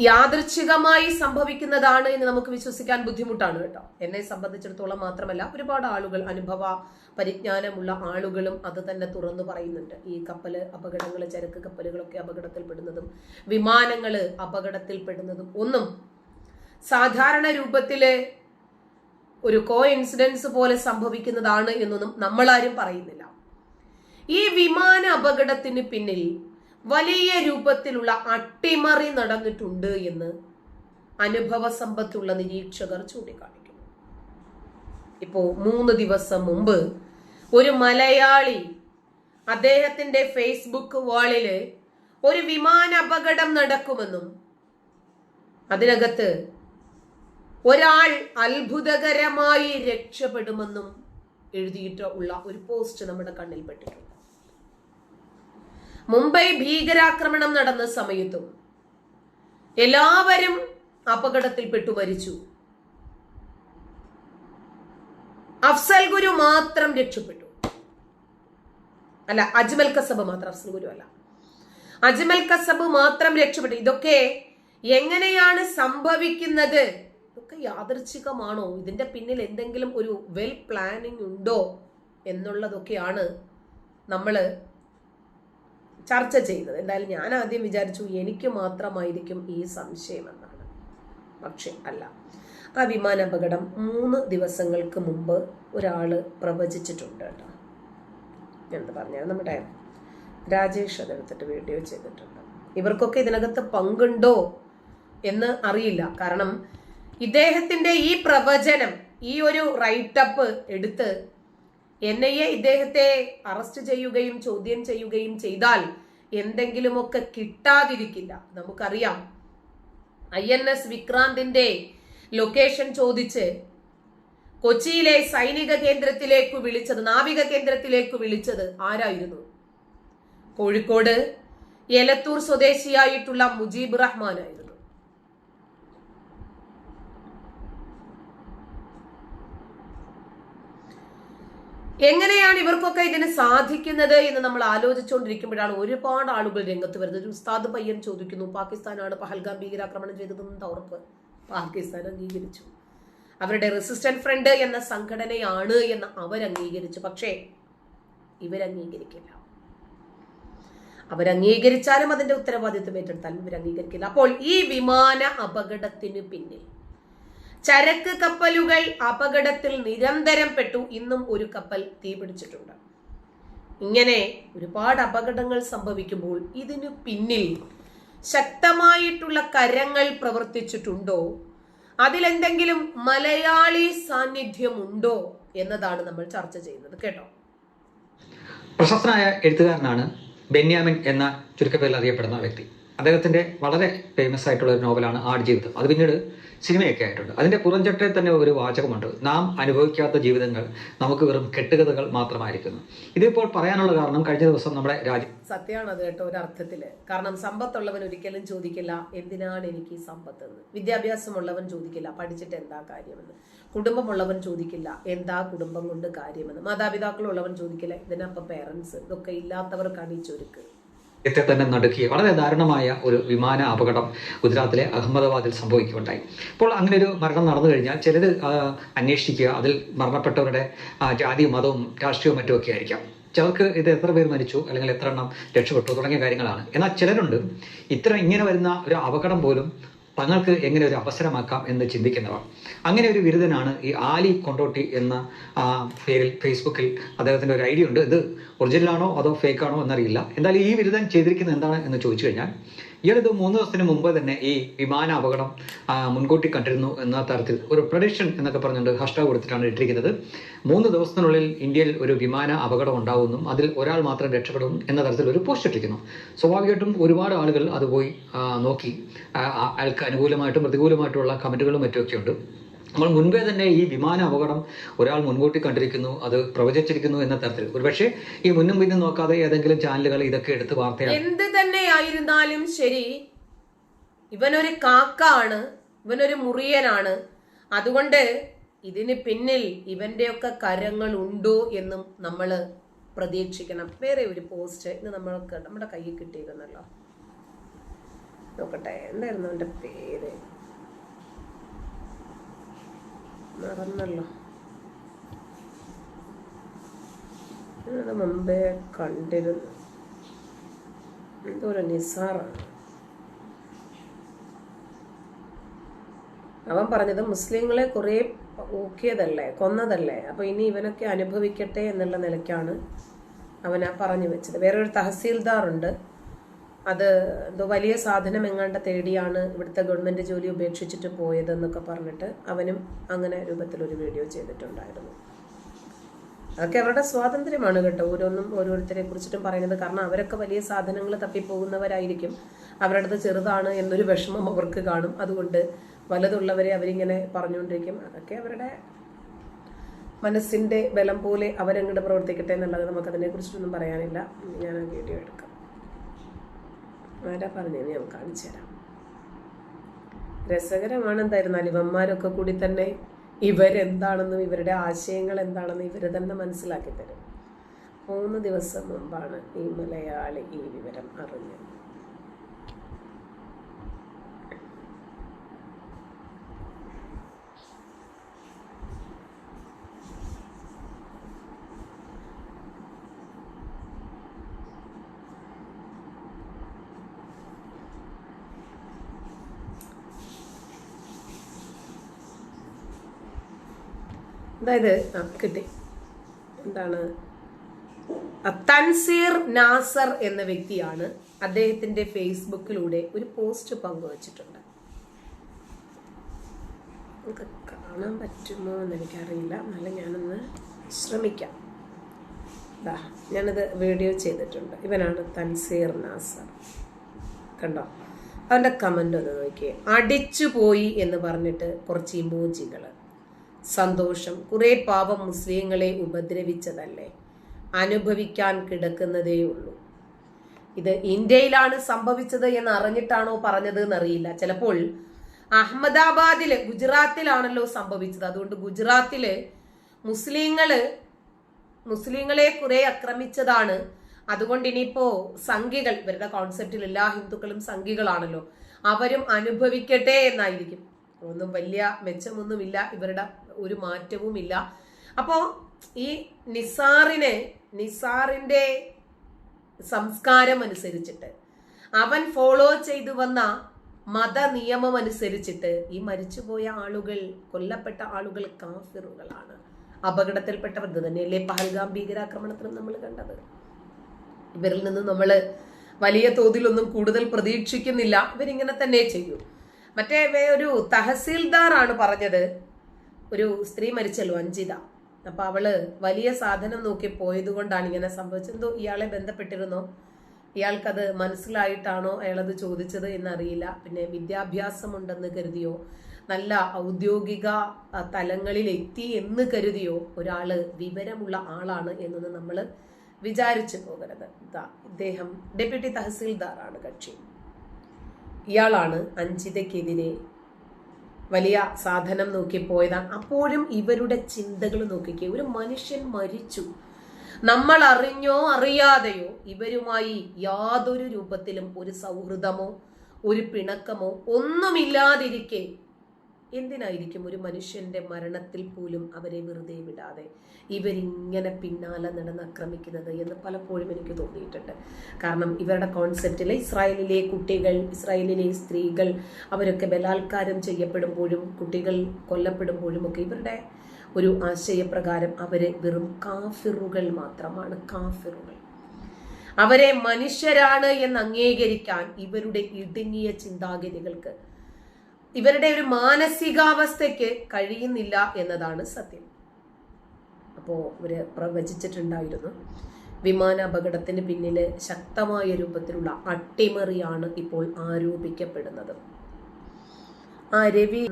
യാദൃച്ഛികമായി സംഭവിക്കുന്നതാണ് എന്ന് നമുക്ക് വിശ്വസിക്കാൻ ബുദ്ധിമുട്ടാണ് കേട്ടോ. എന്നെ സംബന്ധിച്ചിടത്തോളം മാത്രമല്ല ഒരുപാട് ആളുകൾ അനുഭവ പരിജ്ഞാനമുള്ള ആളുകളും അത് തന്നെ തുറന്നു പറയുന്നുണ്ട്. ഈ കപ്പൽ അപകടങ്ങൾ ചരക്ക് കപ്പലുകളൊക്കെ അപകടത്തിൽപ്പെടുന്നതും വിമാനങ്ങൾ അപകടത്തിൽപ്പെടുന്നതും ഒന്നും സാധാരണ രൂപത്തിൽ ഒരു കോ ഇൻസിഡൻസ് പോലെ സംഭവിക്കുന്നതാണ് എന്നൊന്നും നമ്മളാരും പറയുന്നില്ല. ഈ വിമാന അപകടത്തിന് പിന്നിൽ വലിയ രൂപത്തിലുള്ള അട്ടിമറി നടന്നിട്ടുണ്ട് എന്ന് അനുഭവ സമ്പത്തുള്ള നിരീക്ഷകർ ചൂണ്ടിക്കാണിക്കുന്നു. ഇപ്പോ മൂന്ന് ദിവസം മുമ്പ് ഒരു മലയാളി അദ്ദേഹത്തിന്റെ ഫേസ്ബുക്ക് വാളിൽ ഒരു വിമാന അപകടം നടക്കുമെന്നും അതിനകത്ത് ഒരാൾ അത്ഭുതകരമായി രക്ഷപ്പെടുമെന്നും എഴുതിയിട്ട് ഉള്ള ഒരു പോസ്റ്റ് നമ്മുടെ കണ്ണിൽ പെട്ടിട്ടുണ്ട്. മുംബൈ ഭീകരാക്രമണം നടന്ന സമയത്തും എല്ലാവരും അപകടത്തിൽപ്പെട്ടു മരിച്ചു. അഫ്സൽ ഗുരു മാത്രം രക്ഷപ്പെട്ടു. അല്ല അജ്മൽ കസബ് മാത്രം അഫ്സൽ ഗുരു അല്ല. അജ്മൽ കസബ് മാത്രം രക്ഷപ്പെട്ടു. ഇതൊക്കെ എങ്ങനെയാണ് സംഭവിക്കുന്നത്? ഇതൊക്കെ യാദൃച്ഛികമാണോ? ഇതിന്റെ പിന്നിൽ എന്തെങ്കിലും ഒരു വെൽ പ്ലാനിങ് ഉണ്ടോ എന്നുള്ളതൊക്കെയാണ് നമ്മൾ ചർച്ച ചെയ്തത്. എന്തായാലും ഞാൻ ആദ്യം വിചാരിച്ചു എനിക്ക് മാത്രമായിരിക്കും ഈ സംശയം എന്നാണ്. പക്ഷെ അല്ല. ആ വിമാന അപകടം മൂന്ന് ദിവസങ്ങൾക്ക് മുമ്പ് ഒരാൾ പ്രവചിച്ചിട്ടുണ്ട് കേട്ടോ. എന്ത് പറഞ്ഞാൽ നമ്മുടെ രാജേഷ് അതെടുത്തിട്ട് വീഡിയോ ചെയ്തിട്ടുണ്ട്. ഇവർക്കൊക്കെ ഇതിനകത്ത് പങ്കുണ്ടോ എന്ന് അറിയില്ല. കാരണം ഇദ്ദേഹത്തിന്റെ ഈ പ്രവചനം ഈ ഒരു റൈറ്റപ്പ് എടുത്ത് എൻ ഐ എ ഇദ്ദേഹത്തെ അറസ്റ്റ് ചെയ്യുകയും ചോദ്യം ചെയ്യുകയും ചെയ്താൽ എന്തെങ്കിലുമൊക്കെ കിട്ടാതിരിക്കില്ല. നമുക്കറിയാം. ഐ എൻ എസ് വിക്രാന്തിന്റെ ലൊക്കേഷൻ ചോദിച്ച് കൊച്ചിയിലെ സൈനിക കേന്ദ്രത്തിലേക്ക് വിളിച്ചത് നാവിക കേന്ദ്രത്തിലേക്ക് വിളിച്ചത് ആരായിരുന്നു? കോഴിക്കോട് എലത്തൂർ സ്വദേശിയായിട്ടുള്ള മുജീബ് റഹ്മാൻ എങ്ങനെയാണ് ഇവർക്കൊക്കെ ഇതിന് സാധിക്കുന്നത് എന്ന് നമ്മൾ ആലോചിച്ചുകൊണ്ടിരിക്കുമ്പോഴാണ് ഒരുപാട് ആളുകൾ രംഗത്ത് വരുന്നത്. ഒരു ഉസ്താദ് പയ്യൻ ചോദിക്കുന്നു പാകിസ്ഥാനാണ് പഹൽഗാം ഭീകരാക്രമണം ചെയ്തതെന്ന് ഉറപ്പ്? പാകിസ്ഥാൻ അംഗീകരിച്ചു. അവരുടെ റെസിസ്റ്റന്റ് ഫ്രണ്ട് എന്ന സംഘടനയാണ് എന്ന് അവർ അംഗീകരിച്ചു. പക്ഷേ ഇവരംഗീകരിക്കില്ല. അവരംഗീകരിച്ചാലും അതിന്റെ ഉത്തരവാദിത്വം ഏറ്റെടുത്താലും ഇവരംഗീകരിക്കില്ല. അപ്പോൾ ഈ വിമാന അപകടത്തിന് പിന്നിൽ ചരക്ക് കപ്പലുകൾ അപകടത്തിൽ നിരന്തരം പെട്ടു. ഇന്നും ഒരു കപ്പൽ തീപിടിച്ചിട്ടുണ്ട് ഇങ്ങനെ ഒരുപാട് അപകടങ്ങൾ സംഭവിക്കുമ്പോൾ ഇതിനു പിന്നിൽ ശക്തമായിട്ടുള്ള കരങ്ങൾ പ്രവർത്തിച്ചിട്ടുണ്ടോ? അതിലെന്തെങ്കിലും മലയാളി സാന്നിധ്യമുണ്ടോ എന്നതാണ് നമ്മൾ ചർച്ച ചെയ്യുന്നത്. കേട്ടോ? പ്രശസ്തനായ എഴുത്തുകാരനാണ് ബെന്യാമിൻ എന്ന ചുരുക്കപ്പേരിൽ അറിയപ്പെടുന്ന വ്യക്തി. അദ്ദേഹത്തിന്റെ വളരെ ഫേമസ് ആയിട്ടുള്ള ഒരു നോവലാണ് ആടുജീവിതം. അത് പിന്നീട് സിനിമയൊക്കെ ആയിട്ടുണ്ട്. അതിന്റെ പുറംചട്ടയിൽ തന്നെ ഒരു വാചകമുണ്ട്. നാം അനുഭവിക്കാത്ത ജീവിതങ്ങൾ നമുക്ക് വെറും കെട്ടുകഥകൾ മാത്രമായിരിക്കുന്നു. ഇതിപ്പോൾ പറയാനുള്ള കാരണം കഴിഞ്ഞ ദിവസം നമ്മുടെ രാജ്യം സത്യമാണ് അത് കേട്ടോ ഒരർത്ഥത്തിൽ കാരണം സമ്പത്തുള്ളവൻ ഒരിക്കലും ചോദിക്കില്ല എന്തിനാണ് എനിക്ക് സമ്പത്ത് എന്ന് വിദ്യാഭ്യാസമുള്ളവൻ ചോദിക്കില്ല പഠിച്ചിട്ട് എന്താ കാര്യമെന്ന്? കുടുംബമുള്ളവൻ ചോദിക്കില്ല എന്താ കുടുംബം കൊണ്ട് കാര്യമെന്ന്? മാതാപിതാക്കളുള്ളവൻ ചോദിക്കില്ല ഇതിനപ്പം പേരൻസ് ഇതൊക്കെ ഇല്ലാത്തവർക്കാണ് ഈ ചുരുക്ക്? ത്തെ തന്നെ നടുക്കിയ വളരെ ദാരുണമായ ഒരു വിമാന അപകടം ഗുജറാത്തിലെ അഹമ്മദാബാദിൽ സംഭവിക്കുകയുണ്ടായി. അപ്പോൾ അങ്ങനെ ഒരു മരണം നടന്നു കഴിഞ്ഞാൽ ചിലർ അന്വേഷിക്കുക അതിൽ മരണപ്പെട്ടവരുടെ ജാതിയും മതവും രാഷ്ട്രീയവും മറ്റുമൊക്കെ ആയിരിക്കാം. ചിലർക്ക് ഇത് എത്ര പേർ മരിച്ചു അല്ലെങ്കിൽ എത്ര എണ്ണം രക്ഷപ്പെട്ടു തുടങ്ങിയ കാര്യങ്ങളാണ്. എന്നാൽ ചിലരുണ്ട് ഇത്തരം ഇങ്ങനെ വരുന്ന ഒരു അപകടം പോലും തങ്ങൾക്ക് എങ്ങനെ ഒരു അവസരമാക്കാം എന്ന് ചിന്തിക്കുന്നവർ. അങ്ങനെ ഒരു ബിരുദനാണ് ഈ ആലി കൊണ്ടോട്ടി എന്ന പേരിൽ ഫേസ്ബുക്കിൽ അദ്ദേഹത്തിന്റെ ഒരു ഐഡിയ ഉണ്ട് ഇത് ഒറിജിനലാണോ അതോ ഫേക്കാണോ എന്നറിയില്ല. എന്തായാലും ഈ ബിരുദം ചെയ്തിരിക്കുന്നത് എന്താണ് എന്ന് ചോദിച്ചു കഴിഞ്ഞാൽ ഇയാളിത് മൂന്ന് ദിവസത്തിന് മുമ്പ് തന്നെ ഈ വിമാന അപകടം മുൻകൂട്ടി കണ്ടിരുന്നു എന്ന തരത്തിൽ ഒരു പ്രഡിക്ഷൻ എന്നൊക്കെ പറഞ്ഞുകൊണ്ട് ഹാഷ്ടാഗ് കൊടുത്തിട്ടാണ് ഇട്ടിരിക്കുന്നത്. മൂന്ന് ദിവസത്തിനുള്ളിൽ ഇന്ത്യയിൽ ഒരു വിമാന അപകടം ഉണ്ടാവുമെന്നും അതിൽ ഒരാൾ മാത്രം രക്ഷപ്പെടും എന്ന തരത്തിൽ ഒരു പോസ്റ്റ് ഇട്ടിരിക്കുന്നു. സ്വാഭാവികമായിട്ടും ഒരുപാട് ആളുകൾ അത് പോയി നോക്കി. അയാൾക്ക് അനുകൂലമായിട്ടും പ്രതികൂലമായിട്ടുള്ള കമന്റുകളും മറ്റുമൊക്കെ ഉണ്ട്. നമ്മൾ മുൻപേ തന്നെ ഈ വിമാന അപകടം ഒരാൾ മുൻകൂട്ടി കണ്ടിരിക്കുന്നു അത് പ്രവചിച്ചിരിക്കുന്നു എന്ന തരത്തിൽ. ഒരുപക്ഷെ ഈ മുന്നും പിന്നും നോക്കാതെ ഏതെങ്കിലും ചാനലുകൾ ഇതൊക്കെ എടുത്ത് വാർത്ത എന്ത് തന്നെയായിരുന്നാലും ശരി ഇവനൊരു കാക്കാണ് ഇവനൊരു മുറിയനാണ്. അതുകൊണ്ട് ഇതിന് പിന്നിൽ ഇവന്റെയൊക്കെ കരങ്ങൾ ഉണ്ടോ എന്നും നമ്മൾ പ്രതീക്ഷിക്കണം. വേറെ ഒരു പോസ്റ്റ് ഇന്ന് നമ്മൾക്ക് നമ്മുടെ കയ്യിൽ കിട്ടിയിരുന്നല്ലോ. നോക്കട്ടെ എന്തായിരുന്നു എന്റെ പേര്? മറന്നല്ലോ ഞാനത് മുമ്പേ കണ്ടിരുന്നു. എന്തോ ഒരു നിസാറാണ്. അവൻ പറഞ്ഞത് മുസ്ലിങ്ങളെ കുറേ ഊക്കിയതല്ലേ കൊന്നതല്ലേ അപ്പോൾ ഇനി ഇവനൊക്കെ അനുഭവിക്കട്ടെ എന്നുള്ള നിലയ്ക്കാണ് അവൻ ആ പറഞ്ഞു വെച്ചത്. വേറൊരു തഹസീൽദാർ ഉണ്ട് അത് എന്തോ വലിയ സാധനം എങ്ങാണ്ട് തേടിയാണ് ഇവിടുത്തെ ഗവൺമെന്റ് ജോലി ഉപേക്ഷിച്ചിട്ട് പോയതെന്നൊക്കെ പറഞ്ഞിട്ട് അവനും അങ്ങനെ രൂപത്തിലൊരു വീഡിയോ ചെയ്തിട്ടുണ്ടായിരുന്നു. അതൊക്കെ അവരുടെ സ്വാതന്ത്ര്യമാണ് കേട്ടോ. ഓരോന്നും ഓരോരുത്തരെ കുറിച്ചിട്ടും പറയുന്നത്. കാരണം അവരൊക്കെ വലിയ സാധനങ്ങൾ തപ്പിപ്പോകുന്നവരായിരിക്കും. അവരുടെ ചെറുതാണ് എന്നൊരു വിഷമം അവർക്ക് കാണും. അതുകൊണ്ട് വലുതുള്ളവരെ അവരിങ്ങനെ പറഞ്ഞുകൊണ്ടിരിക്കും. അതൊക്കെ അവരുടെ മനസ്സിന്റെ ബലം പോലെ അവരങ്ങോട്ട് പ്രവർത്തിക്കട്ടെ എന്നുള്ളത് നമുക്ക് അതിനെ കുറിച്ചിട്ടൊന്നും പറയാനില്ല. ഞാൻ വീഡിയോ എടുക്കാം. ആരാ പറഞ്ഞത് ഞാൻ കാണിച്ചു തരാം. രസകരമാണ് എന്തായിരുന്നാലും ഇവന്മാരൊക്കെ കൂടി തന്നെ ഇവരെന്താണെന്നും ഇവരുടെ ആശയങ്ങൾ എന്താണെന്നും ഇവർ തന്നെ മനസ്സിലാക്കി തരും. മൂന്ന് ദിവസം മുമ്പാണ് ഈ മലയാളി ഈ വിവരം അറിഞ്ഞത്. അതായത് ആ കിട്ടി. എന്താണ്? തൻസീർ നാസർ എന്ന വ്യക്തിയാണ് അദ്ദേഹത്തിന്റെ ഫേസ്ബുക്കിലൂടെ ഒരു പോസ്റ്റ് പങ്കുവച്ചിട്ടുണ്ട്. കാണാൻ പറ്റുമോ എന്ന് എനിക്കറിയില്ല. എന്നാലും ഞാനൊന്ന് ശ്രമിക്കാം. ഞാനത് വീഡിയോ ചെയ്തിട്ടുണ്ട്. ഇവനാണ് തൻസീർ നാസർ. കണ്ടോ? അവന്റെ കമന്റ് ഒന്ന് നോക്കിയേ. അടിച്ചു പോയി എന്ന് പറഞ്ഞിട്ട് കുറച്ച് ഇമോജികൾ സന്തോഷം. കുറെ പാപം മുസ്ലിങ്ങളെ ഉപദ്രവിച്ചതല്ലേ? അനുഭവിക്കാൻ കിടക്കുന്നതേ ഉള്ളൂ ഇത് ഇന്ത്യയിലാണ് സംഭവിച്ചത് എന്ന് അറിഞ്ഞിട്ടാണോ പറഞ്ഞത് എന്നറിയില്ല ചിലപ്പോൾ അഹമ്മദാബാദിൽ ഗുജറാത്തിലാണല്ലോ സംഭവിച്ചത്. അതുകൊണ്ട് ഗുജറാത്തിൽ മുസ്ലിങ്ങൾ മുസ്ലിങ്ങളെ കുറെ ആക്രമിച്ചതാണ്. അതുകൊണ്ട് ഇനിയിപ്പോ സംഘികൾ ഇവരുടെ കോൺസെപ്റ്റിൽ എല്ലാ ഹിന്ദുക്കളും സംഘികളാണല്ലോ. അവരും അനുഭവിക്കട്ടെ എന്നായിരിക്കും. ഒന്നും വലിയ മെച്ചമൊന്നുമില്ല ഇവരുടെ ഒരു മാറ്റവുമില്ല. അപ്പോ ഈ നിസാറിനെ നിസാറിന്റെ സംസ്കാരം അനുസരിച്ചിട്ട് അവൻ ഫോളോ ചെയ്തു വന്ന മത നിയമം അനുസരിച്ചിട്ട് ഈ മരിച്ചുപോയ ആളുകൾ കൊല്ലപ്പെട്ട ആളുകൾ കാഫിറുകളാണ്. അപകടത്തിൽപ്പെട്ടവർ ഇത് തന്നെയല്ലേ പഹൽഗാം ഭീകരാക്രമണത്തിലും നമ്മൾ കണ്ടത്. ഇവരിൽ നിന്ന് നമ്മൾ വലിയ തോതിലൊന്നും കൂടുതൽ പ്രതീക്ഷിക്കുന്നില്ല. ഇവരിങ്ങനെ തന്നെ ചെയ്യും. മറ്റേ ഒരു തഹസീൽദാറാണ് പറഞ്ഞത്. ഒരു സ്ത്രീ മരിച്ചല്ലോ അഞ്ജിത അപ്പൊ അവൾ വലിയ സാധനം നോക്കി പോയത് കൊണ്ടാണ് ഇങ്ങനെ സംഭവിച്ചത്. എന്തോ ഇയാളെ ബന്ധപ്പെട്ടിരുന്നോ? ഇയാൾക്കത് മനസ്സിലായിട്ടാണോ അയാളത് ചോദിച്ചത് എന്നറിയില്ല. പിന്നെ വിദ്യാഭ്യാസമുണ്ടെന്ന് കരുതിയോ? നല്ല ഔദ്യോഗിക തലങ്ങളിൽ എത്തി എന്ന് കരുതിയോ? ഒരാൾ വിവരമുള്ള ആളാണ് എന്നൊന്ന് നമ്മൾ വിചാരിച്ചു പോകരുത്. ഇദ്ദേഹം ഡെപ്യൂട്ടി തഹസീൽദാറാണ് കക്ഷി. ഇയാളാണ് അഞ്ജിതയ്ക്കെതിരെ വലിയ സാധനം നോക്കി പോയതാണ്. അപ്പോഴും ഇവരുടെ ചിന്തകൾ നോക്കിക്കേ ഒരു മനുഷ്യൻ മരിച്ചു. നമ്മൾ അറിഞ്ഞോ അറിയാതെയോ ഇവരുമായി യാതൊരു രൂപത്തിലും ഒരു സൗഹൃദമോ ഒരു പിണക്കമോ ഒന്നുമില്ലാതിരിക്കെ എന്തിനായിരിക്കും ഒരു മനുഷ്യന്റെ മരണത്തിൽ പോലും അവരെ വെറുതെ വിടാതെ ഇവരിങ്ങനെ പിന്നാലെ നടന്ന് ആക്രമിക്കുന്നത് എന്ന് പലപ്പോഴും എനിക്ക് തോന്നിയിട്ടുണ്ട്. കാരണം ഇവരുടെ കോൺസെപ്റ്റിൽ ഇസ്രായേലിലെ കുട്ടികൾ ഇസ്രായേലിലെ സ്ത്രീകൾ അവരൊക്കെ ബലാത്കാരം ചെയ്യപ്പെടുമ്പോഴും കുട്ടികൾ കൊല്ലപ്പെടുമ്പോഴും ഒക്കെ ഇവരുടെ ഒരു ആശയപ്രകാരം അവരെ വെറും കാഫിറുകൾ മാത്രമാണ് കാഫിറുകൾ. അവരെ മനുഷ്യരാണ് എന്ന് അംഗീകരിക്കാൻ ഇവരുടെ ഇടുങ്ങിയ ചിന്താഗതികൾക്ക് ഇവരുടെ ഒരു മാനസികാവസ്ഥയ്ക്ക് കഴിയുന്നില്ല എന്നതാണ് സത്യം. അപ്പോൾ ഇവർ പ്രവചിച്ചിട്ടുണ്ടായിരുന്നു വിമാന അപകടത്തിന് പിന്നിൽ ശക്തമായ രൂപത്തിലുള്ള അട്ടിമറിയാണ് ഇപ്പോൾ ആരോപിക്കപ്പെടുന്നത്. ആ രവി